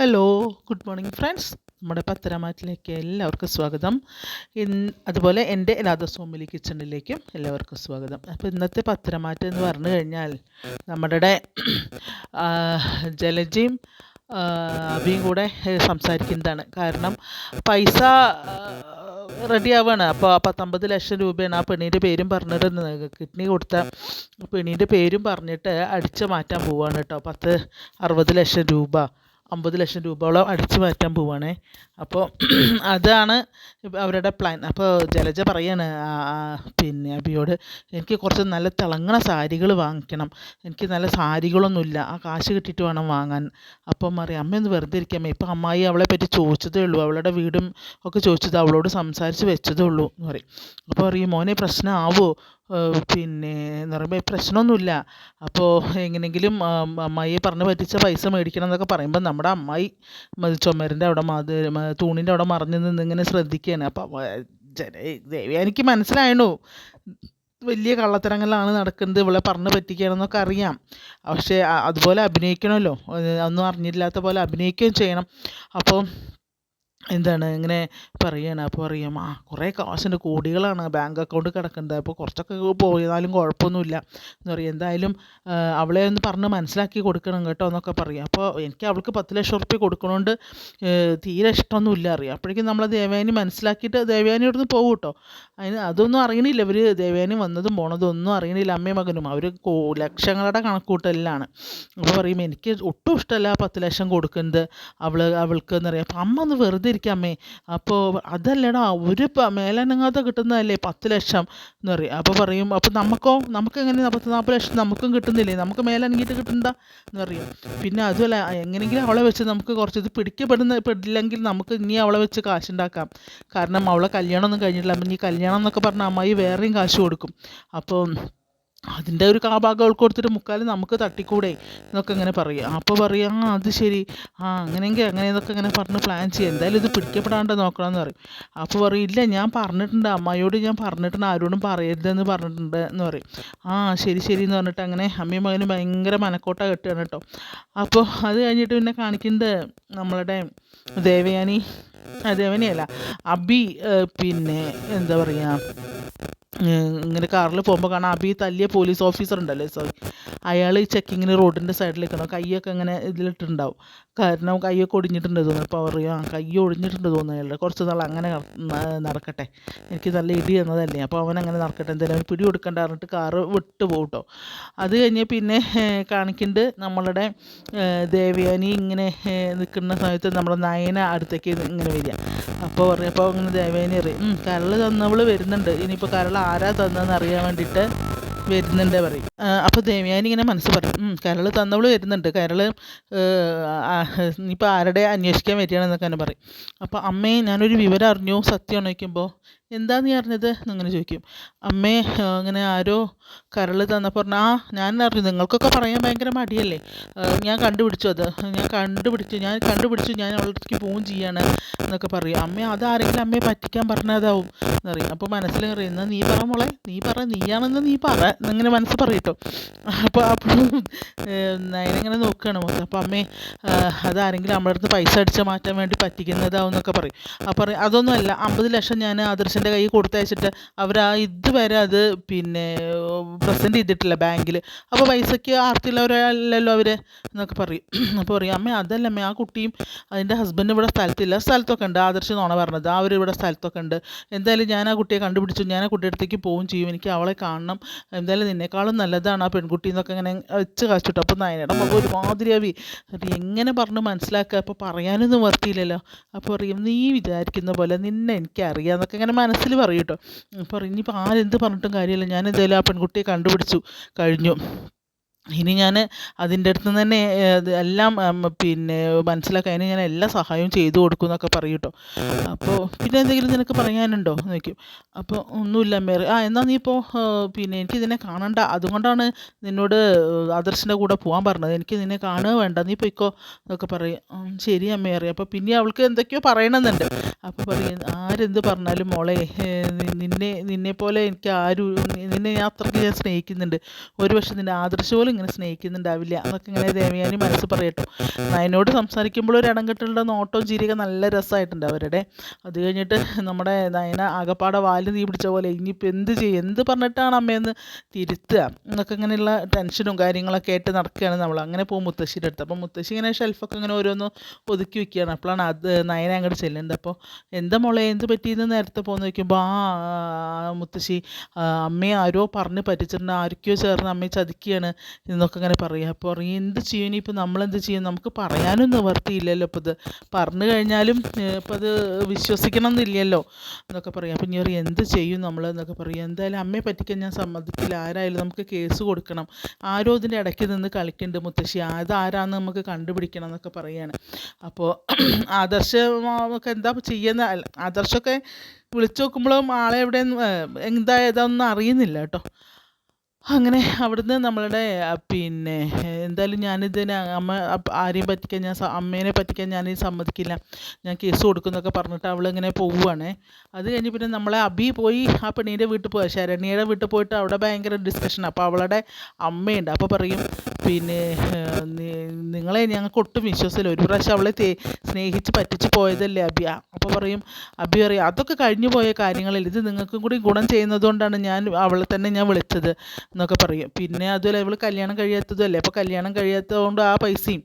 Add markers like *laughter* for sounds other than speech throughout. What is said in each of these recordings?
Hello good morning friends നമ്മുടെ പത്തരമാറ്റിലേക്ക് എല്ലാവർക്കും സ്വാഗതം. ഇൻ അതുപോലെ എന്റെ രാധസ്വാമിലി കിച്ചണിലേക്കും എല്ലാവർക്കും സ്വാഗതം. അപ്പോൾ ഇന്നത്തെ പത്തരമാറ്റ് എന്ന് പറഞ്ഞു കഴിഞ്ഞാൽ നമ്മുടെ ജലജയും അബിയും കൂടെ സംസാരിക്കുന്നതാണ്. കാരണം പൈസ റെഡി ആവുകയാണ് അപ്പോൾ പത്തൊമ്പത് ലക്ഷം രൂപയാണ് ആ പെണ്ണീന്റെ പേരും പറഞ്ഞിട്ട് കിഡ്നി കൊടുത്ത പെണ്ണീന്റെ പേരും പറഞ്ഞിട്ട് അടിച്ചു മാറ്റാൻ പോവുകയാണ് കേട്ടോ. പത്ത് അറുപത് ലക്ഷം രൂപ. അമ്പത് ലക്ഷം രൂപയോളം അടിച്ചു മാറ്റാൻ പോവുകയാണേ അപ്പോൾ *clears throat* അതാണ് അവരുടെ പ്ലാൻ അപ്പോൾ ജലജ പറയാണ് പിന്നെ അബിയോട് എനിക്ക് കുറച്ച് നല്ല തിളങ്ങണ സാരികൾ വാങ്ങിക്കണം. എനിക്ക് നല്ല സാരികളൊന്നുമില്ല ആ കാശ് കിട്ടിയിട്ട് വേണം വാങ്ങാൻ. അപ്പം പറയാം അമ്മ ഒന്ന് വെറുതെ ഇരിക്കാമേ ഇപ്പം അമ്മായി അവളെ പറ്റി ചോദിച്ചതേ ഉള്ളൂ. അവളുടെ വീടും ഒക്കെ ചോദിച്ചത് അവളോട് സംസാരിച്ച് വെച്ചതേ ഉള്ളൂ. എന്ന് പറയും. അപ്പോൾ പറയും മോനെ പ്രശ്നമാവോ? പിന്നെ എന്ന് പറയുമ്പോൾ പ്രശ്നമൊന്നുമില്ല. അപ്പോൾ എങ്ങനെയെങ്കിലും അമ്മായിയെ പറഞ്ഞ് പറ്റിച്ച പൈസ മേടിക്കണം എന്നൊക്കെ പറയുമ്പോൾ നമ്മുടെ അമ്മായി ചുമരിന്റെ അവിടെ മത് തൂണിന്റെ അവിടെ മറിഞ്ഞ് നിന്നിങ്ങനെ ശ്രദ്ധിക്കുകയാണ്. അപ്പോൾ ദേവി എനിക്ക് മനസ്സിലായണു. വലിയ കള്ളത്തരങ്ങളിലാണ് നടക്കുന്നത്. ഇവളെ പറഞ്ഞ് പറ്റിക്കുകയാണെന്നൊക്കെ അറിയാം. പക്ഷേ അതുപോലെ അഭിനയിക്കണമല്ലോ. ഒന്നും അറിഞ്ഞില്ലാത്ത പോലെ അഭിനയിക്കുകയും ചെയ്യണം. അപ്പോൾ എന്താണ് ഇങ്ങനെ പറയുകയാണ് അപ്പോൾ അറിയാം ആ കുറേ കാശുണ്ട് കോടികളാണ് ബാങ്ക് അക്കൗണ്ട് കിടക്കുന്നത്. അപ്പോൾ കുറച്ചൊക്കെ പോയാലും കുഴപ്പമൊന്നുമില്ല. എന്ന് പറയും. എന്തായാലും അവളെ ഒന്ന് പറഞ്ഞ് മനസ്സിലാക്കി കൊടുക്കണം കേട്ടോ എന്നൊക്കെ പറയും. അപ്പോൾ എനിക്ക് അവൾക്ക് പത്ത് ലക്ഷം ഉറുപ്പ്യ കൊടുക്കണോണ്ട് തീരെ ഇഷ്ടമൊന്നുമില്ല അറിയാം. അപ്പോഴേക്കും നമ്മൾ ദേവയാനി മനസ്സിലാക്കിയിട്ട് ദേവയാനി ഇവിടുന്ന് പോകും കേട്ടോ. അതിന് അതൊന്നും അറിയണില്ല. ഇവർ ദേവയാനി വന്നതും പോണതും ഒന്നും അറിയണില്ല അമ്മയും മകനും. അവർ ലക്ഷങ്ങളുടെ കണക്കൂട്ടലിലാണ്. അപ്പോൾ പറയും എനിക്ക് ഒട്ടും ഇഷ്ടമല്ല പത്ത് ലക്ഷം കൊടുക്കുന്നത്. അവൾ അവൾക്ക് എന്ന് പറയാം അപ്പം അമ്മ ഒന്ന് വെറുതെ ഇരിക്കാമേ അപ്പോൾ അതല്ലടാ ഒരു മേലനങ്ങാത്ത മേലനങ്ങാതെ കിട്ടുന്നതല്ലേ പത്ത് ലക്ഷം എന്ന് പറയും. അപ്പോൾ പറയും അപ്പോൾ നമുക്കോ നമുക്ക് എങ്ങനെ പത്ത് നാൽപ്പത് ലക്ഷം നമുക്കും കിട്ടുന്നില്ലേ? നമുക്ക് മേലനങ്ങിയിട്ട് കിട്ടണ്ട എന്ന് പറയും. പിന്നെ അതുമല്ല എങ്ങനെയെങ്കിലും അവളെ വെച്ച് നമുക്ക് കുറച്ച് ഇത് പിടിക്കപ്പെടുന്ന പെടില്ലെങ്കിൽ നമുക്ക് ഇനി അവളെ വെച്ച് കാശുണ്ടാക്കാം. കാരണം അവളെ കല്യാണമൊന്നും കഴിഞ്ഞിട്ടില്ല. അപ്പം ഇനി കല്യാണം എന്നൊക്കെ പറഞ്ഞാൽ അമ്മായി വേറെയും കാശ് കൊടുക്കും. അപ്പോൾ അതിന്റെ ഒരു കാഭാഗം അവൾക്ക് കൊടുത്തിട്ട് മുക്കാൽ നമുക്ക് തട്ടിക്കൂടെ എന്നൊക്കെ ഇങ്ങനെ പറയും. അപ്പോൾ പറയാം ആ അത് ശരി. ആ അങ്ങനെയെങ്കിൽ അങ്ങനെ എന്നൊക്കെ ഇങ്ങനെ പറഞ്ഞ് പ്ലാൻ ചെയ്യാം. എന്തായാലും ഇത് പിടിക്കപ്പെടാണ്ട് നോക്കണമെന്ന് പറയും. അപ്പോൾ പറയും ഇല്ല ഞാൻ പറഞ്ഞിട്ടുണ്ട്. അമ്മയോട് ഞാൻ പറഞ്ഞിട്ടുണ്ട്. ആരോടും പറയരുതെന്ന് പറഞ്ഞിട്ടുണ്ട് എന്ന് പറയും. ആ ശരി ശരി എന്ന് പറഞ്ഞിട്ട് അങ്ങനെ അമ്മയും മകനും ഭയങ്കര മനക്കോട്ട കെട്ടുകയാണ് കേട്ടോ. അപ്പോൾ അത് കഴിഞ്ഞിട്ട് പിന്നെ കാണിക്കുന്നത് നമ്മളുടെ ദേവയാനി ആ, ദേവയാനിയല്ല അബി പിന്നെ എന്താ പറയുക ഇങ്ങനെ കാറിൽ പോകുമ്പോൾ കാണാം അബി തല്ലിയ പോലീസ് ഓഫീസർ ഉണ്ടല്ലേ സോറി അയാൾ ചെക്കിങ്ങിന് റോഡിന്റെ സൈഡിൽ നിൽക്കണം. കൈയൊക്കെ ഇങ്ങനെ ഇതിലിട്ടുണ്ടാവും കാരണം കൈയൊക്കെ ഒടിഞ്ഞിട്ടുണ്ട് തോന്നുന്നു. അപ്പോൾ പറയും ആ കൈ ഒടിഞ്ഞിട്ടുണ്ട് തോന്നുന്നു അയാളുടെ. കുറച്ച് നാൾ അങ്ങനെ നടക്കട്ടെ. എനിക്ക് നല്ല ഇടി എന്നതല്ലേ അപ്പോൾ അവൻ അങ്ങനെ നടക്കട്ടെ. എന്തായാലും പിടി കൊടുക്കണ്ട പറഞ്ഞിട്ട് കാറ് വിട്ട് പോകട്ടോ കേട്ടോ അത് കഴിഞ്ഞ് പിന്നെ കാണിക്കുന്നുണ്ട് നമ്മളുടെ ദേവയാനി ഇങ്ങനെ നിൽക്കുന്ന സമയത്ത് നമ്മുടെ നയന അടുത്തേക്ക് ഇങ്ങനെ വരിക. അപ്പോൾ പറഞ്ഞപ്പോൾ അപ്പോൾ ഇങ്ങനെ ദേവേനെ അറിയും. "ഉം, കരൾ തന്നവൾ വരുന്നുണ്ട്. ഇനിയിപ്പോൾ കരൾ ആരാ തന്നതെന്ന് അറിയാൻ വേണ്ടിയിട്ട് വരുന്നുണ്ട് പറയും. അപ്പോൾ ദേവയാനി ഇങ്ങനെ മനസ്സ് പറയും. കരൾ കരൾ തന്നവൾ വരുന്നുണ്ട് കരൾ ഇനിയിപ്പോൾ ആരുടെ അന്വേഷിക്കാൻ വരികയാണെന്നൊക്കെ തന്നെ പറയും. അപ്പോൾ അമ്മയെ ഞാനൊരു വിവരം അറിഞ്ഞു സത്യം ചോദിക്കുമ്പോൾ എന്താ നീ അറിഞ്ഞത്? എന്നിങ്ങനെ ചോദിക്കും. അമ്മേ അങ്ങനെ ആരോ കരൾ തന്നപ്പോൾ പറഞ്ഞു ആ ഞാൻ അറിഞ്ഞു നിങ്ങൾക്കൊക്കെ പറയാൻ ഭയങ്കര മടിയല്ലേ? ഞാൻ കണ്ടുപിടിച്ചു അത്. ഞാൻ കണ്ടുപിടിച്ചു ഞാൻ കണ്ടുപിടിച്ചു ഞാൻ അവളുടെ പോവും ചെയ്യാണ് എന്നൊക്കെ പറയും. അത് ആരെങ്കിലും അമ്മയെ പറ്റിക്കാൻ പറഞ്ഞതാവും എന്നറിയും. അപ്പോൾ മനസ്സിൽ പറയും നീ പറ മോളെ നീ പറ നീയാണെന്ന് നീ പറ എന്നിങ്ങനെ മനസ്സ് പറയട്ടോ അപ്പോൾ അപ്പോഴും നയനിങ്ങനെ നോക്കുകയാണ് മൊത്തം അപ്പോൾ അമ്മേ അതാരെങ്കിലും നമ്മുടെ അടുത്ത് പൈസ അടിച്ച് മാറ്റാൻ വേണ്ടി പറ്റിക്കുന്നതാവും എന്നൊക്കെ പറയും. പറയും അതൊന്നുമല്ല അമ്പത് ലക്ഷം ഞാൻ ആദർശന്റെ കയ്യിൽ കൊടുത്തയച്ചിട്ട് അവർ ആ ഇതുവരെ അത് പിന്നെ പ്രസന്റ് ചെയ്തിട്ടില്ല ബാങ്കിൽ. അപ്പോൾ പൈസയ്ക്ക് ആർത്തിയുള്ളവരല്ലല്ലോ അവർ എന്നൊക്കെ പറയും. അപ്പോൾ പറയും അമ്മ അതല്ല അമ്മ ആ കുട്ടിയും അതിന്റെ ഹസ്ബൻഡ് ഇവിടെ സ്ഥലത്തില്ല. സ്ഥലത്തൊക്കെ ഉണ്ട് ആദർശ് നോണ പറഞ്ഞത്. ആ ഒരു ഇവിടെ സ്ഥലത്തൊക്കെ ഉണ്ട്. എന്തായാലും ഞാൻ ആ കുട്ടിയെ കണ്ടുപിടിച്ചു. ഞാൻ ആ കുട്ടിയുടെ അടുത്തേക്ക് ചെയ്യും. എനിക്ക് അവളെ കാണണം. എന്തായാലും നിന്നേക്കാളും നല്ലതാണ് ആ പെൺകുട്ടി എന്നൊക്കെ ഇങ്ങനെ വെച്ച് കാച്ചിട്ടു അപ്പോൾ നയനയുടെ മുഖം ഒരുമാതിരിയാവി എങ്ങനെ പറഞ്ഞ് മനസ്സിലാക്കുക? അപ്പോൾ പറയാനൊന്നും വർത്തിയില്ലല്ലോ അപ്പോൾ പറയും നീ വിചാരിക്കുന്ന പോലെ നിന്നെ എനിക്കറിയാം എന്നൊക്കെ ഇങ്ങനെ മനസ്സിൽ പറയും കേട്ടോ അപ്പോൾ ഇനിയിപ്പോൾ ആരെന്ത് പറഞ്ഞിട്ടും കാര്യമില്ല. ഞാൻ എന്തായാലും ആ പെൺകുട്ടിയെ കണ്ടുപിടിച്ചു. കഴിഞ്ഞു. ഇനി ഞാൻ അതിന്റെ അടുത്ത് നിന്ന് തന്നെ എല്ലാം പിന്നെ മനസ്സിലാക്കാൻ അതിന് ഞാൻ എല്ലാ സഹായവും ചെയ്തു കൊടുക്കും എന്നൊക്കെ പറയും കേട്ടോ. അപ്പോൾ പിന്നെ എന്തെങ്കിലും നിനക്ക് പറയാനുണ്ടോ? ചോദിക്കും. അപ്പോൾ ഒന്നുമില്ല മേറി ആ എന്നാൽ നീ ഇപ്പോൾ പിന്നെ എനിക്ക് ഇതിനെ കാണണ്ട. അതുകൊണ്ടാണ് നിന്നോട് ആദർശിന്റെ കൂടെ പോകാൻ പറഞ്ഞത്. എനിക്ക് നിന്നെ കാണുക വേണ്ട. നീ പൊയ്ക്കോ എന്നൊക്കെ പറയും. "ഉം, ശരി അമ്മേറി. അപ്പോൾ പിന്നെ അവൾക്ക് എന്തൊക്കെയോ പറയണമെന്നുണ്ട്. അപ്പോൾ പറയും ആരെന്ത് പറഞ്ഞാലും മോളെ നിന്നെ നിന്നെ പോലെ എനിക്ക് ആരും നിന്നെ ഞാൻ അത്രയ്ക്ക് ഞാൻ സ്നേഹിക്കുന്നുണ്ട്. ഒരു പക്ഷേ നിന്റെ ആദർശം പോലും ഇങ്ങനെ സ്നേഹിക്കുന്നുണ്ടാവില്ല എന്നൊക്കെ ഇങ്ങനെ ദേവയാനി മനസ്സ് പറയട്ടോ. നയനോട് സംസാരിക്കുമ്പോൾ ഒരു ഇടം കെട്ടുള്ള നോട്ടവും ചിരിയൊക്കെ നല്ല രസമായിട്ടുണ്ട് അവരുടെ. അത് കഴിഞ്ഞിട്ട് നമ്മുടെ നയന ആകപ്പാടെ വാൽ തീ പിടിച്ച പോലെ ഇനിയിപ്പോൾ എന്ത് ചെയ്യും? എന്ത് പറഞ്ഞിട്ടാണ് അമ്മയെന്ന് തിരുത്തുക? എന്നൊക്കെ ഇങ്ങനെയുള്ള ടെൻഷനും കാര്യങ്ങളൊക്കെ ആയിട്ട് നടക്കുകയാണ് നമ്മൾ. അങ്ങനെ പോകും മുത്തശ്ശിയുടെ അടുത്ത്. അപ്പോൾ മുത്തശ്ശി ഇങ്ങനെ ഷെൽഫൊക്കെ ഇങ്ങനെ ഓരോന്ന് ഒതുക്കി വെക്കുകയാണ്. അപ്പോഴാണ് അത് നയന അങ്ങോട്ട് ചെല്ലുന്നത്. അപ്പോൾ എന്താ മോളെ എന്ത് പറ്റിയെന്ന് നേരത്തെ പോകുന്ന വയ്ക്കുമ്പോൾ ആ, മുത്തശ്ശി അമ്മയെ ആരോ പറഞ്ഞ് പറ്റിച്ചിട്ടുണ്ട്. ആരൊക്കെയോ ചേർന്ന് അമ്മയെ ചതിക്കുകയാണ്. എന്നൊക്കെ ഇങ്ങനെ പറയുക. അപ്പോൾ പറയും എന്ത് ചെയ്യും? ഇനിയിപ്പോൾ നമ്മളെന്ത് ചെയ്യും? നമുക്ക് പറയാനും നിവർത്തിയില്ലല്ലോ. ഇപ്പോൾ ഇത് പറഞ്ഞു കഴിഞ്ഞാലും ഇപ്പോൾ അത് വിശ്വസിക്കണം എന്നില്ലല്ലോ എന്നൊക്കെ പറയും. അപ്പം ഇനി പറയും എന്ത് ചെയ്യും നമ്മൾ എന്നൊക്കെ പറയും. എന്തായാലും അമ്മയെ പറ്റിക്കാൻ ഞാൻ സമ്മതിക്കില്ല. ആരായാലും നമുക്ക് കേസ് കൊടുക്കണം. ആരോ ഇതിന്റെ ഇടയ്ക്ക് നിന്ന് കളിക്കുന്നുണ്ട് മുത്തശ്ശി. അതാരാന്ന് നമുക്ക് കണ്ടുപിടിക്കണം എന്നൊക്കെ പറയുകയാണ് അപ്പോൾ ആദർശ എന്താ ചെയ്യുന്ന ആദർശമൊക്കെ വിളിച്ചു നോക്കുമ്പോഴും ആളെ എവിടെ എന്താ ഏതാണെന്ന് അറിയുന്നില്ല കേട്ടോ. അങ്ങനെ അവിടുന്ന് നമ്മളുടെ പിന്നെ എന്തായാലും ഞാനിതിന് അമ്മ ആരെയും പറ്റിക്കാൻ ഞാൻ അമ്മേനെ പറ്റിക്കാൻ ഞാൻ സമ്മതിക്കില്ല. ഞാൻ കേസ് കൊടുക്കുന്നൊക്കെ പറഞ്ഞിട്ട് അവളിങ്ങനെ പോവുകയാണേ അത് കഴിഞ്ഞ് പിന്നെ നമ്മളെ അബി പോയി ആ പെണ്ണീന്റെ വീട്ടിൽ പോയി. ശരണ്യയുടെ വീട്ടിൽ പോയിട്ട് അവിടെ ഭയങ്കര ഡിസ്കഷൻ അപ്പോൾ അവളുടെ അമ്മയുണ്ട്. അപ്പോൾ പറയും പിന്നെ നിങ്ങളെ ഞങ്ങൾക്ക് ഒട്ടും വിശ്വസമില്ല. ഒരു പ്രാവശ്യം അവളെ സ്നേഹിച്ച് പറ്റിച്ച് പോയതല്ലേ അബി? അപ്പോൾ പറയും അബി പറയും അതൊക്കെ കഴിഞ്ഞു പോയ കാര്യങ്ങളിൽ ഇത് നിങ്ങൾക്കും കൂടി ഗുണം ചെയ്യുന്നതുകൊണ്ടാണ് ഞാൻ അവളെ തന്നെ ഞാൻ വിളിച്ചത്. എന്നൊക്കെ പറയും. പിന്നെ അതുപോലെ ഇവൾ കല്യാണം കഴിയാത്തതല്ലേ അപ്പോൾ കല്യാണം കഴിയാത്തതുകൊണ്ട് ആ പൈസയും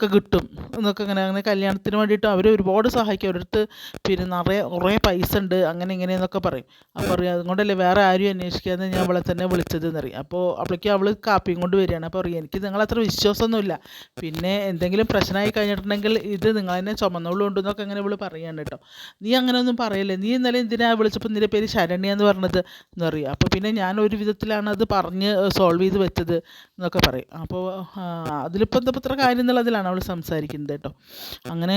ഒക്കെ കിട്ടും. എന്നൊക്കെ അങ്ങനെ അങ്ങനെ കല്യാണത്തിന് വേണ്ടിയിട്ട് അവർ ഒരുപാട് സഹായിക്കും. അവരടുത്ത് പിന്നെ നിറയെ കുറേ പൈസ ഉണ്ട്. അങ്ങനെ ഇങ്ങനെ എന്നൊക്കെ പറയും. അപ്പോൾ പറയും അതുകൊണ്ടല്ലേ വേറെ ആരും അന്വേഷിക്കാതെ ഞാൻ അവളെ തന്നെ വിളിച്ചത് എന്നറിയും അപ്പോൾ അപ്പോഴേക്കും അവൾ കാപ്പിയും കൊണ്ട് വരികയാണ്. അപ്പോൾ പറയും എനിക്ക് നിങ്ങളത്ര വിശ്വാസമൊന്നുമില്ല. പിന്നെ എന്തെങ്കിലും പ്രശ്നമായി കഴിഞ്ഞിട്ടുണ്ടെങ്കിൽ ഇത് നിങ്ങൾ തന്നെ ചുമന്നോളൂ ഉണ്ടെന്നൊക്കെ അങ്ങനെ ഇവൾ പറയാണ് കേട്ടോ. നീ അങ്ങനെ ഒന്നും പറയല്ലേ? നീ ഇന്നലെ എന്തിനാ വിളിച്ചപ്പോൾ നിന്റെ പേര് ശരണ്യ എന്ന് പറഞ്ഞത് എന്ന് പറയും അപ്പോൾ പിന്നെ ഞാൻ ഒരു വിധത്തിലാണ് അത് പറഞ്ഞ് സോൾവ് ചെയ്ത് വെച്ചത് എന്നൊക്കെ പറയും. അപ്പോൾ അതിലിപ്പോൾ എന്താ ഇത്ര കാര്യം എന്നുള്ളതിലാണ്? അവൾ സംസാരിക്കുന്നത് കേട്ടോ. അങ്ങനെ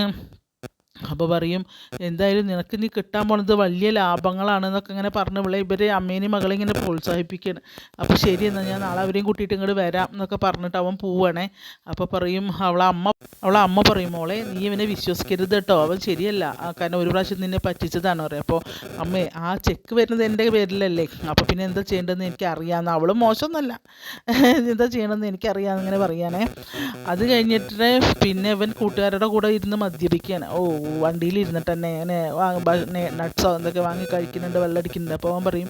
അപ്പോൾ പറയും എന്തായാലും നിനക്ക് നീ കിട്ടാൻ പോണത് വലിയ ലാഭങ്ങളാണ് എന്നൊക്കെ ഇങ്ങനെ പറഞ്ഞ് വിളെ ഇവരെ അമ്മേനെയും മകളെ ഇങ്ങനെ പ്രോത്സാഹിപ്പിക്കുകയാണ് അപ്പോൾ ശരി എന്നാൽ ഞാൻ നാളെ അവരെയും കൂട്ടിയിട്ട് ഇങ്ങോട്ട് വരാം എന്നൊക്കെ പറഞ്ഞിട്ട് അവൻ പോവുകയാണേ അപ്പോൾ പറയും അവളെ അമ്മ അവളെ അമ്മ പറയും മോളെ നീ ഇവനെ വിശ്വസിക്കരുത് കേട്ടോ അവൻ ശരിയല്ല. കാരണം ഒരു പ്രാവശ്യം നിന്നെ പറ്റിച്ചതാണ് പറയുക അപ്പോൾ അമ്മേ ആ ചെക്ക് വരുന്നത് എന്റെ പേരിലല്ലേ? അപ്പോൾ പിന്നെ എന്താ ചെയ്യേണ്ടതെന്ന് എനിക്ക് അറിയാമെന്ന് അവൾ മോശമൊന്നുമല്ല എന്താ ചെയ്യണമെന്ന് എനിക്കറിയാമെന്ന് ഇങ്ങനെ പറയാനേ അത് കഴിഞ്ഞിട്ട് പിന്നെ ഇവൻ കൂട്ടുകാരുടെ കൂടെ ഇരുന്ന് മദ്യപിക്കുകയാണ് ഓ വണ്ടിയിൽ ഇരുന്നിട്ട് തന്നെ ഇങ്ങനെ നട്ട്സോ എന്തൊക്കെ വാങ്ങി കഴിക്കുന്നുണ്ട് വെള്ളടിക്കുന്നുണ്ട്. അപ്പോൾ അവൻ പറയും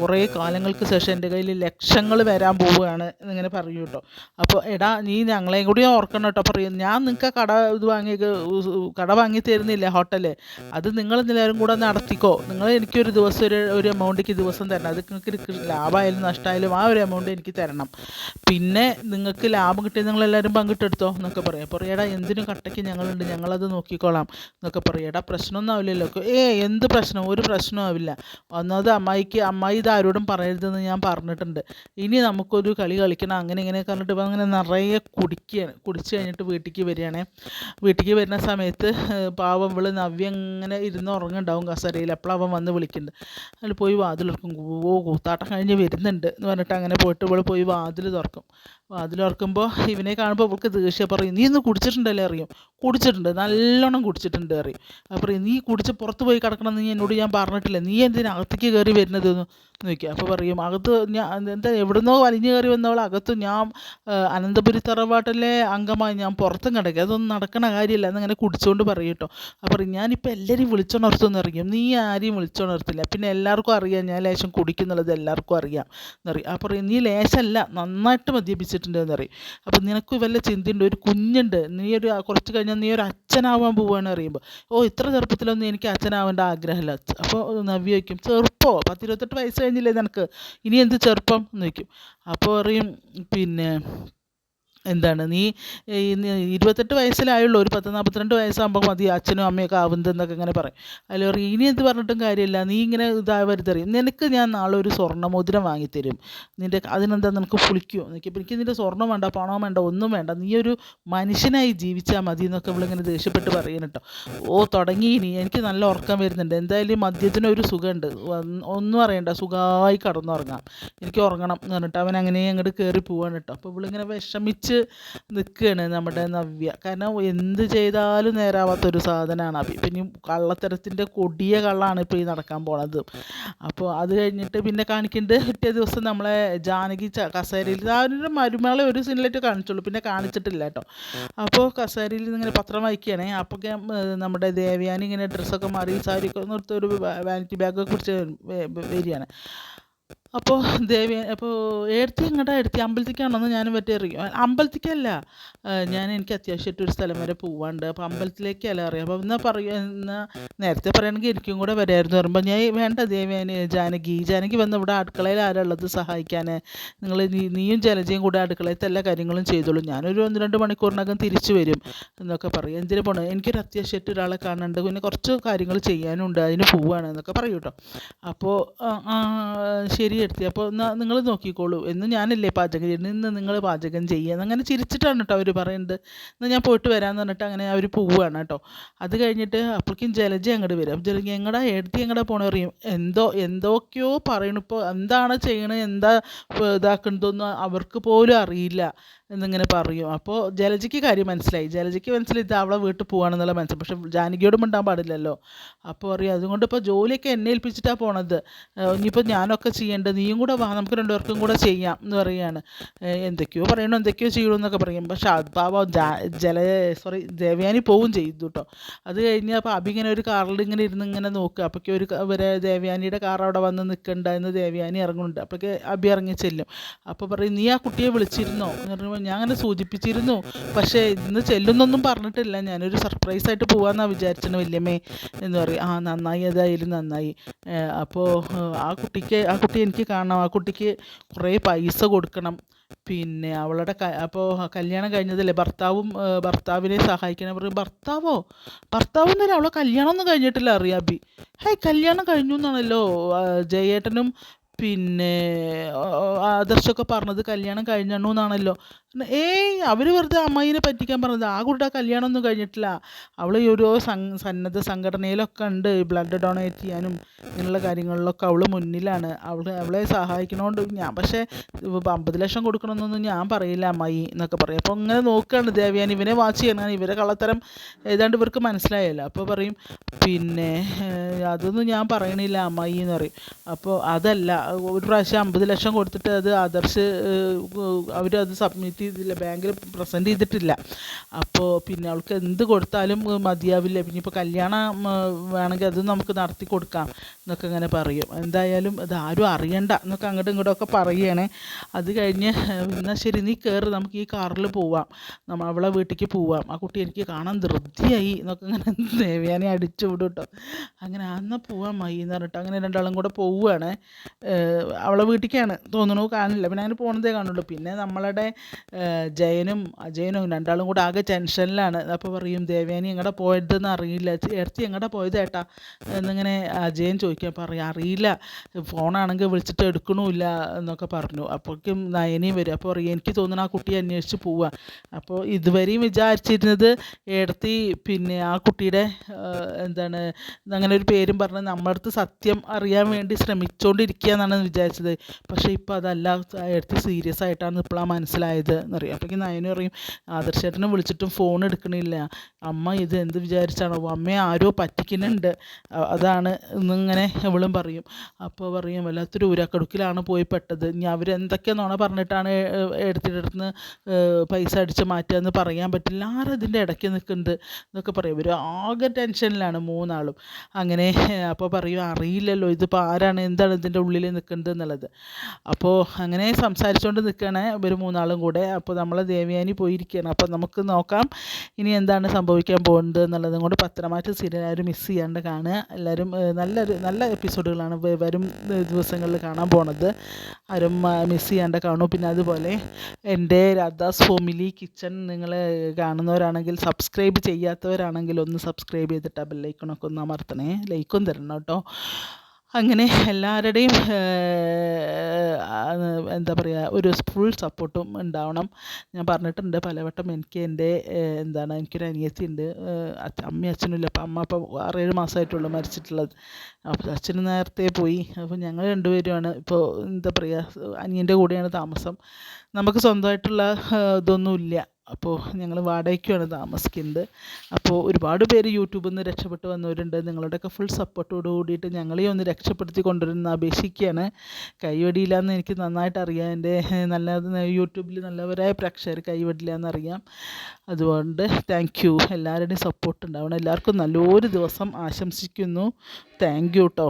കുറേ കാലങ്ങൾക്ക് ശേഷം എന്റെ കയ്യിൽ ലക്ഷങ്ങൾ വരാൻ പോവുകയാണ് എന്നിങ്ങനെ പറയും കേട്ടോ. അപ്പോൾ എടാ നീ ഞങ്ങളെയും കൂടി ഓർക്കണം കേട്ടോ. പറയും ഞാൻ നിങ്ങൾക്ക് കട ഇത് വാങ്ങി കട വാങ്ങി തരുന്നില്ല ഹോട്ടൽ? അത് നിങ്ങൾ എല്ലാവരും കൂടെ നടത്തിക്കോ. നിങ്ങൾ എനിക്കൊരു ദിവസം ഒരു ഒരു എമൗണ്ടിക്ക് ദിവസം തരണം. അത് നിങ്ങൾക്ക് ലാഭമായാലും നഷ്ടമായാലും ആ ഒരു എമൗണ്ട് എനിക്ക് തരണം. പിന്നെ നിങ്ങൾക്ക് ലാഭം കിട്ടിയത് നിങ്ങളെല്ലാവരും പങ്കിട്ടെടുത്തോ എന്നൊക്കെ പറയാം. അപ്പോൾ എടാ എന്തിനും കട്ടയ്ക്ക് ഞങ്ങളുണ്ട്. ഞങ്ങളത് നോക്കിക്കോളാം. എന്നൊക്കെ പറയും. എടാ പ്രശ്നമൊന്നും ആവില്ലല്ലോ. ഏ എന്ത് പ്രശ്നം? ഒരു പ്രശ്നവും ആവില്ല. ഒന്നാമത് അമ്മായിക്ക് അമ്മായി ഇത് ആരോടും പറയരുതെന്ന് ഞാൻ പറഞ്ഞിട്ടുണ്ട്. ഇനി നമുക്കൊരു കളി കളിക്കണം. അങ്ങനെ ഇങ്ങനെ പറഞ്ഞിട്ട് ഇപ്പം അങ്ങനെ നിറയെ കുടിക്കുകയാണ് കുടിച്ച് കഴിഞ്ഞിട്ട് വീട്ടിലേക്ക് വരികയാണേ. വീട്ടിലേക്ക് വരുന്ന സമയത്ത് പാവം ഇവൾ നവ്യ ഇങ്ങനെ ഇരുന്ന് ഉറങ്ങുണ്ടാവും കസരയിൽ. അപ്പോൾ അവൻ വന്ന് വിളിക്കുന്നുണ്ട് അതിൽ പോയി വാതിൽ തുറക്കും ഓ കൂത്താട്ടം കഴിഞ്ഞ് വരുന്നുണ്ട് എന്ന് പറഞ്ഞിട്ട് അങ്ങനെ പോയിട്ട് ഇവൾ പോയി വാതിൽ തുറക്കും. വാതിൽ തുറക്കുമ്പോൾ ഇവനെ കാണുമ്പോൾ അവൾക്ക് ദേഷ്യം പറയും നീ ഇന്ന് കുടിച്ചിട്ടുണ്ടല്ലേ? അറിയും. കുടിച്ചിട്ടുണ്ട്. നല്ലോണം കുടിച്ചിട്ടുണ്ട് അറിയും അപ്പോൾ നീ കുടിച്ച് പുറത്ത് പോയി കിടക്കണം നീ എന്നോട് ഞാൻ പറഞ്ഞിട്ടില്ല. നീ എന്തിനാ അകത്തേക്ക് കയറി വരുന്നത്? എന്ന് നോക്കി അപ്പോൾ പറയും അകത്ത് ഞാൻ എന്താ എവിടുന്നോ വലിഞ്ഞു കയറി വന്നവൾ അകത്ത് ഞാൻ അനന്തപുരി തറവാട്ടിലെ അംഗമായി ഞാൻ പുറത്തും കിടക്കുക അതൊന്നും നടക്കണ കാര്യമില്ല. എന്നങ്ങനെ കുടിച്ചുകൊണ്ട് പറയും കേട്ടോ അപ്പോൾ ഞാനിപ്പോൾ എല്ലാവരെയും വിളിച്ചുണർത്തുമെന്ന് അറിയും നീ ആരെയും വിളിച്ചോണർത്തില്ല. പിന്നെ എല്ലാവർക്കും അറിയാം. ഞാൻ ലേശം കുടിക്കുന്നുള്ളത് എല്ലാവർക്കും അറിയാം എന്നറിയാം. അപ്പോൾ നീ ലേശമല്ല നന്നായിട്ട് മദ്യപിച്ചിട്ടുണ്ട് എന്നറിയും അപ്പോൾ നിനക്ക് വല്ല ചിന്തയുണ്ട്? ഒരു കുഞ്ഞുണ്ട്. നീ ഒരു കുറച്ച് കഴിഞ്ഞാൽ നീ ഒരു അച്ഛനാവാൻ പോവുകയാണ് അറിയുമ്പോൾ ഓ ഇത്ര ചെറുപ്പത്തിലൊന്നും എനിക്ക് അച്ഛനാവേണ്ട ആഗ്രഹമില്ല. അപ്പോൾ നവ്യ വയ്ക്കും ചെറുപ്പോ? പത്തിരുപത്തെട്ട് വയസ്സ് കഴിഞ്ഞില്ലേ നിനക്ക്? ഇനി എന്ത് ചെറുപ്പം? എന്ന് ചോദിക്കും. അപ്പോൾ പറയും പിന്നെ എന്താണ്? നീ ഇരുപത്തെട്ട് വയസ്സിലായുള്ളൂ ഒരു പത്ത് നാൽപ്പത്തിരണ്ട് വയസ്സാകുമ്പോൾ മതി അച്ഛനും അമ്മയൊക്കെ ആവുന്നതെന്നൊക്കെ ഇങ്ങനെ പറയും. അതിൽ പറയും ഇനി എന്ത് പറഞ്ഞിട്ടും കാര്യമില്ല. നീ ഇങ്ങനെ ഇതാവരുതറിയും നിനക്ക് ഞാൻ നാളെ ഒരു സ്വർണമോതിരം വാങ്ങിത്തരും. നിന്റെ അതിനെന്താ നിനക്ക് പുളിക്കുമോ നിനക്ക് എനിക്ക് നിന്റെ സ്വർണം വേണ്ട പണം വേണ്ട ഒന്നും വേണ്ട. നീ ഒരു മനുഷ്യനായി ജീവിച്ചാൽ മതി എന്നൊക്കെ ഇവളിങ്ങനെ ദേഷ്യപ്പെട്ട് പറയുന്നു കേട്ടോ ഓ തുടങ്ങി ഇനി. എനിക്ക് നല്ല ഉറക്കം വരുന്നുണ്ട്. എന്തായാലും മദ്യത്തിന് ഒരു സുഖമുണ്ട്. ഒന്നും അറിയണ്ട. സുഖമായി കടന്നുറങ്ങാം. എനിക്ക് ഉറങ്ങണം എന്ന് പറഞ്ഞിട്ട് അവൻ അങ്ങനെ അങ്ങോട്ട് കയറി പോവാണ് കേട്ടോ അപ്പോൾ ഇവളിങ്ങനെ വിഷമിച്ച് നിൽക്കുകയാണ് നമ്മുടെ നവ്യ. കാരണം എന്ത് ചെയ്താലും നേരാവാത്തൊരു സാധനമാണ് അഭി. പിന്നെ കള്ളത്തരത്തിന്റെ കൊടിയ കള്ളാണ് ഇപ്പോൾ ഈ നടക്കാൻ പോണത്. അപ്പോൾ അത് കഴിഞ്ഞിട്ട് പിന്നെ കാണിക്കേണ്ടത് പിറ്റേ ദിവസം നമ്മളെ ജാനകി കസേരയിൽ ആ മരുമകളെ ഒരു സീനിലായിട്ട് കാണിച്ചുള്ളൂ പിന്നെ കാണിച്ചിട്ടില്ല കേട്ടോ. അപ്പോൾ കസേരയിൽ ഇങ്ങനെ പത്രം വായിക്കുകയാണേ. അപ്പോൾ നമ്മുടെ ദേവയാനി ഇങ്ങനെ ഡ്രസ്സൊക്കെ മാറി സാരിയൊക്കെ നിർത്തി ഒരു വാനിറ്റി ബാഗൊക്കെ വ- വരികയാണ്. അപ്പോൾ ദേവി അപ്പോൾ എടുത്തി എങ്ങോട്ടാ എടുത്തി അമ്പലത്തിക്കാണെന്ന് ഞാൻ പറ്റി അറിയും. അമ്പലത്തിക്കല്ല. ഞാൻ എനിക്ക് അത്യാവശ്യമായിട്ട് ഒരു സ്ഥലം വരെ പോവാണ്ട്. അപ്പോൾ അമ്പലത്തിലേക്കല്ല അറിയാം. അപ്പോൾ എന്നാൽ പറയുക എന്നാൽ നേരത്തെ പറയുകയാണെങ്കിൽ എനിക്കും കൂടെ വരായിരുന്നു പറയുമ്പോൾ ഞാൻ വേണ്ട ദേവി ജാനകി ജാനകി വന്ന് ഇവിടെ അടുക്കളയിൽ ആരുള്ളത് സഹായിക്കാൻ നിങ്ങൾ നീയും ജലജയും കൂടെ അടുക്കളയത്തെ എല്ലാ കാര്യങ്ങളും ചെയ്തോളൂ. ഞാനൊരു ഒന്ന് രണ്ട് മണിക്കൂറിനകം തിരിച്ചു വരും എന്നൊക്കെ പറയും. എന്തിനു പോകണം എനിക്കൊരു അത്യാവശ്യമായിട്ട് ഒരാളെ കാണുന്നുണ്ട് പിന്നെ കുറച്ച് കാര്യങ്ങൾ ചെയ്യാനുണ്ട്. അതിന് പോവാണ് എന്നൊക്കെ പറയും അപ്പോൾ ശരി എടുത്തി അപ്പോൾ നിങ്ങൾ നോക്കിക്കോളൂ. എന്ന് ഞാനല്ലേ പാചകം ചെയ്യുന്നത് ഇന്ന് നിങ്ങൾ പാചകം ചെയ്യുക. അങ്ങനെ ചിരിച്ചിട്ടാണ് കേട്ടോ അവർ പറയുന്നത് എന്നാൽ ഞാൻ പോയിട്ട് വരാമെന്ന് പറഞ്ഞിട്ട് അങ്ങനെ അവർ പോവുകയാണ് കേട്ടോ അത് കഴിഞ്ഞിട്ട് അപ്പോഴേക്കും ജലജ അങ്ങോട്ട് വരും. ജലജ എങ്ങടാ? എടുത്തി എങ്ങടാ പോണ? അറിയും എന്തോ എന്തൊക്കെയോ പറയണിപ്പോൾ എന്താണ് ചെയ്യണത് എന്താ ഇതാക്കുന്നതൊന്നും അവർക്ക് പോലും അറിയില്ല. എന്നിങ്ങനെ പറയും. അപ്പോൾ ജലജയ്ക്ക് കാര്യം മനസ്സിലായി. ജലജയ്ക്ക് മനസ്സിലായി ഇത് അവളെ വീട്ടിൽ പോവാണെന്നുള്ള മനസ്സിലായി. പക്ഷെ ജാനകിയോട് മിണ്ടാൻ പാടില്ലല്ലോ. അപ്പോൾ അറിയാം അതുകൊണ്ട് ഇപ്പോൾ ജോലിയൊക്കെ എന്നെ ഏൽപ്പിച്ചിട്ടാണ് പോണത്. ഇനിയിപ്പോൾ ഞാനൊക്കെ ചെയ്യേണ്ടത് നീയും കൂടെ വാ നമുക്ക് രണ്ടുപേർക്കും കൂടെ ചെയ്യാം എന്ന് പറയുകയാണ് എന്തൊക്കെയോ പറയണോ എന്തൊക്കെയോ ചെയ്യണോ എന്നൊക്കെ പറയും. പക്ഷെ പാവം ജല സോറി ദേവയാനി പോവും ചെയ്തു കേട്ടോ. അത് കഴിഞ്ഞ് അപ്പോൾ അഭി ഇങ്ങനെ ഒരു കാറിൽ ഇങ്ങനെ ഇരുന്ന് ഇങ്ങനെ നോക്കുക. അപ്പോഴേക്കും ഒരു ഇവരെ ദേവയാനിയുടെ കാർ അവിടെ വന്ന് നിൽക്കണ്ട എന്ന് ദേവയാനി ഇറങ്ങുന്നുണ്ട്. അപ്പോഴേക്ക് അബി ഇറങ്ങി ചെല്ലും. അപ്പോൾ പറയും നീ ആ കുട്ടിയെ വിളിച്ചിരുന്നോ? എന്ന് പറയുമ്പോൾ ഞാൻ അങ്ങനെ സൂചിപ്പിച്ചിരുന്നു. പക്ഷേ ഇന്ന് ചെല്ലുന്നൊന്നും പറഞ്ഞിട്ടില്ല. ഞാനൊരു സർപ്രൈസ് ആയിട്ട് പോകാമെന്നാണ് വിചാരിച്ചത് വല്യമ്മേ എന്ന് പറയും. ആ നന്നായി അതായാലും നന്നായി. അപ്പോൾ ആ കുട്ടിക്ക് ആ കുട്ടി എനിക്ക് കാണണം. ആ കുട്ടിക്ക് കുറേ പൈസ കൊടുക്കണം. പിന്നെ അവളുടെ അപ്പോൾ കല്യാണം കഴിഞ്ഞതല്ലേ? ഭർത്താവും ഭർത്താവിനെ സഹായിക്കണം പറയും. ഭർത്താവോ? ഭർത്താവും തന്നെ അവളെ കല്യാണമൊന്നും കഴിഞ്ഞിട്ടില്ല അറിയാബി ഹേ കല്യാണം കഴിഞ്ഞു എന്നാണല്ലോ ജയേട്ടനും പിന്നെ ആദർശമൊക്കെ പറഞ്ഞത് കല്യാണം കഴിഞ്ഞു എന്നാണല്ലോ ഏയ് അവർ വെറുതെ അമ്മായിനെ പറ്റിക്കാൻ പറഞ്ഞത്. ആ കൂട്ട കല്യാണം ഒന്നും കഴിഞ്ഞിട്ടില്ല. അവൾ ഒരു സന്നദ്ധ സംഘടനയിലൊക്കെ ഉണ്ട്. ബ്ലഡ് ഡൊണേറ്റ് ചെയ്യാനും ഇങ്ങനെയുള്ള കാര്യങ്ങളിലൊക്കെ അവൾ മുന്നിലാണ്. അവൾ അവളെ സഹായിക്കണോണ്ട് ഞാൻ പക്ഷേ അമ്പത് ലക്ഷം കൊടുക്കണമെന്നൊന്നും ഞാൻ പറയില്ല അമ്മായി എന്നൊക്കെ പറയും. അപ്പോൾ ഇങ്ങനെ നോക്കുകയാണ് ദേവയാനി. ഇവനെ വാച്ച് ചെയ്യണം ഇവരെ കള്ളത്തരം ഏതാണ്ട് ഇവർക്ക് മനസ്സിലായല്ലോ. അപ്പോൾ പറയും പിന്നെ അതൊന്നും ഞാൻ പറയണില്ല അമ്മായി എന്ന് പറയും. അപ്പോൾ അതല്ല ഒരു പ്രാവശ്യം അമ്പത് ലക്ഷം കൊടുത്തിട്ട് അത് ആദർശ് അവരത് സബ്മിറ്റ് ചെയ്തില്ല ബാങ്കിൽ പ്രസന്റ് ചെയ്തിട്ടില്ല. അപ്പോൾ പിന്നെ അവൾക്ക് എന്ത് കൊടുത്താലും മതിയാവില്ല. പിന്നെ ഇപ്പോൾ കല്യാണം വേണമെങ്കിൽ അത് നമുക്ക് നടത്തി കൊടുക്കാം എന്നൊക്കെ ഇങ്ങനെ പറയും. എന്തായാലും അത് ആരും അറിയണ്ട എന്നൊക്കെ അങ്ങോട്ടും ഇങ്ങോട്ടും ഒക്കെ പറയുകയാണേ അത് കഴിഞ്ഞ് എന്നാൽ ശരി നീ കയറി നമുക്ക് ഈ കാറിൽ പോവാം. നമ്മൾ അവളെ വീട്ടിലേക്ക് പോവാം. ആ കുട്ടി എനിക്ക് കാണാൻ ധൃതിയായി എന്നൊക്കെ ഇങ്ങനെ *laughs* ദേവയാനെ അടിച്ചു വിടും കേട്ടോ അങ്ങനെ അന്ന് പോവാം മൈ എന്ന് പറഞ്ഞിട്ട് അങ്ങനെ രണ്ടാളും കൂടെ പോവുകയാണ് അവളെ വീട്ടിലേക്കാണ് തോന്നണു കാണില്ല പിന്നെ അങ്ങനെ പോണതേ കാണുള്ളൂ. പിന്നെ നമ്മളുടെ ജയനും അജയനും രണ്ടാളും കൂടെ ആകെ ടെൻഷനിലാണ്. അപ്പോൾ പറയും ദേവയാനി എങ്ങടെ പോയതെന്ന് അറിയില്ല. ഇടത്തി എങ്ങടെ പോയത് ഏട്ടാ? എന്നിങ്ങനെ അജയൻ ചോദിക്കാൻ പറയും അറിയില്ല. ഫോണാണെങ്കിൽ വിളിച്ചിട്ട് എടുക്കണമില്ല എന്നൊക്കെ പറഞ്ഞു. അപ്പോഴേക്കും നയനിയും വരും. അപ്പോൾ പറയും എനിക്ക് തോന്നുന്നു ആ കുട്ടിയെ അന്വേഷിച്ച് പോവുക അപ്പോൾ ഇതുവരെയും വിചാരിച്ചിരുന്നത് ഏടത്തി പിന്നെ ആ കുട്ടിയുടെ എന്താണ് അങ്ങനെ ഒരു പേരും പറഞ്ഞ് നമ്മളടുത്ത് സത്യം അറിയാൻ വേണ്ടി ശ്രമിച്ചുകൊണ്ടിരിക്കുക എന്നാണ് വിചാരിച്ചത്. പക്ഷേ ഇപ്പോൾ അതല്ല എടുത്ത് സീരിയസ് ആയിട്ടാണ് ഇപ്പോഴാണ് മനസ്സിലായത് എന്നറിയാം. അപ്പോഴേക്കും നയന പറയും ആദർശേട്ടനെ വിളിച്ചിട്ടും ഫോൺ എടുക്കണില്ല. അമ്മ ഇത് എന്ത് വിചാരിച്ചാണോ? അമ്മയെ ആരോ പറ്റിക്കുന്നുണ്ട്. അതാണ് എന്നിങ്ങനെ എവളും പറയും. അപ്പോൾ പറയും വല്ലാത്തൊരു ഊരാക്കടുക്കിലാണ് പോയി പെട്ടത്. ഇനി അവരെന്തൊക്കെ നുണ പറഞ്ഞിട്ടാണ് എടുത്തിടത്തുനിന്ന് പൈസ അടിച്ച് മാറ്റുക എന്ന് പറയാൻ പറ്റില്ല. ആരതിന്റെ ഇടയ്ക്ക് നിൽക്കുന്നുണ്ട് എന്നൊക്കെ പറയും. ഒരു ആകെ ടെൻഷനിലാണ് മൂന്നാളും. അങ്ങനെ അപ്പോൾ പറയും അറിയില്ലല്ലോ ഇതിപ്പോൾ ആരാണ്? എന്താണ് ഇതിന്റെ ഉള്ളിൽ നിൽക്കുന്നത് എന്നുള്ളത്. അപ്പോൾ അങ്ങനെ സംസാരിച്ചുകൊണ്ട് നിൽക്കുകയാണ് ഇവർ മൂന്നാളും കൂടെ. അപ്പോൾ നമ്മൾ ദേവയാനി പോയിരിക്കുകയാണ് അപ്പോൾ നമുക്ക് നോക്കാം ഇനി എന്താണ് സംഭവിക്കാൻ പോകുന്നത് എന്നുള്ളതും കൊണ്ട് പത്രമായിട്ട് സീരിയൽ ആരും മിസ് ചെയ്യാണ്ട് കാണുക. എല്ലാവരും നല്ലൊരു നല്ല എപ്പിസോഡുകളാണ് വരും ദിവസങ്ങളിൽ കാണാൻ പോണത്. ആരും മിസ് ചെയ്യാണ്ട് കാണൂ. പിന്നെ അതുപോലെ എന്റെ രാധാസ് ഫാമിലി കിച്ചൺ നിങ്ങൾ കാണുന്നവരാണെങ്കിൽ സബ്സ്ക്രൈബ് ചെയ്യാത്തവരാണെങ്കിൽ ഒന്ന് സബ്സ്ക്രൈബ് ചെയ്തിട്ട് ആ ബെല്ലൈക്കണൊക്കെ ഒന്ന് അമർത്തണേ. ലൈക്കും തരണം കേട്ടോ. അങ്ങനെ എല്ലാവരുടെയും എന്താ പറയുക ഒരു ഫുൾ സപ്പോർട്ടും ഉണ്ടാവണം. ഞാൻ പറഞ്ഞിട്ടുണ്ട് പലവട്ടം എനിക്ക് എന്റെ എന്താണ് എനിക്കൊരു അനിയത്തി ഉണ്ട് അമ്മയും അച്ഛനും ഇല്ല. അപ്പം അമ്മ അപ്പം ആറേഴ് മാസമായിട്ടുള്ളൂ മരിച്ചിട്ടുള്ളത്. അപ്പോൾ അച്ഛന് നേരത്തെ പോയി. അപ്പോൾ ഞങ്ങൾ രണ്ടുപേരുമാണ് ഇപ്പോൾ എന്താ പറയുക അനിയന്റെ കൂടെയാണ് താമസം. നമുക്ക് സ്വന്തമായിട്ടുള്ള ഇതൊന്നുമില്ല. അപ്പോൾ ഞങ്ങൾ വാടകയ്ക്കാണ് താമസിക്കുന്നത്. അപ്പോൾ ഒരുപാട് പേര് യൂട്യൂബിൽ നിന്ന് രക്ഷപ്പെട്ട് വന്നവരുണ്ട്. നിങ്ങളുടെയൊക്കെ ഫുൾ സപ്പോർട്ടോട് കൂടിയിട്ട് ഞങ്ങളെയും ഒന്ന് രക്ഷപ്പെടുത്തി കൊണ്ടുവരുന്ന അപേക്ഷിക്കുകയാണ്. കൈവടിയില്ല എന്ന് എനിക്ക് നന്നായിട്ട് അറിയാം. എന്റെ നല്ല യൂട്യൂബിൽ നല്ലവരായ പ്രേക്ഷകർ കൈവടില്ല എന്നറിയാം അതുകൊണ്ട് താങ്ക് യു എല്ലാവരുടെയും സപ്പോർട്ട് ഉണ്ടാവണം. എല്ലാവർക്കും നല്ലൊരു ദിവസം ആശംസിക്കുന്നു. താങ്ക് യു കേട്ടോ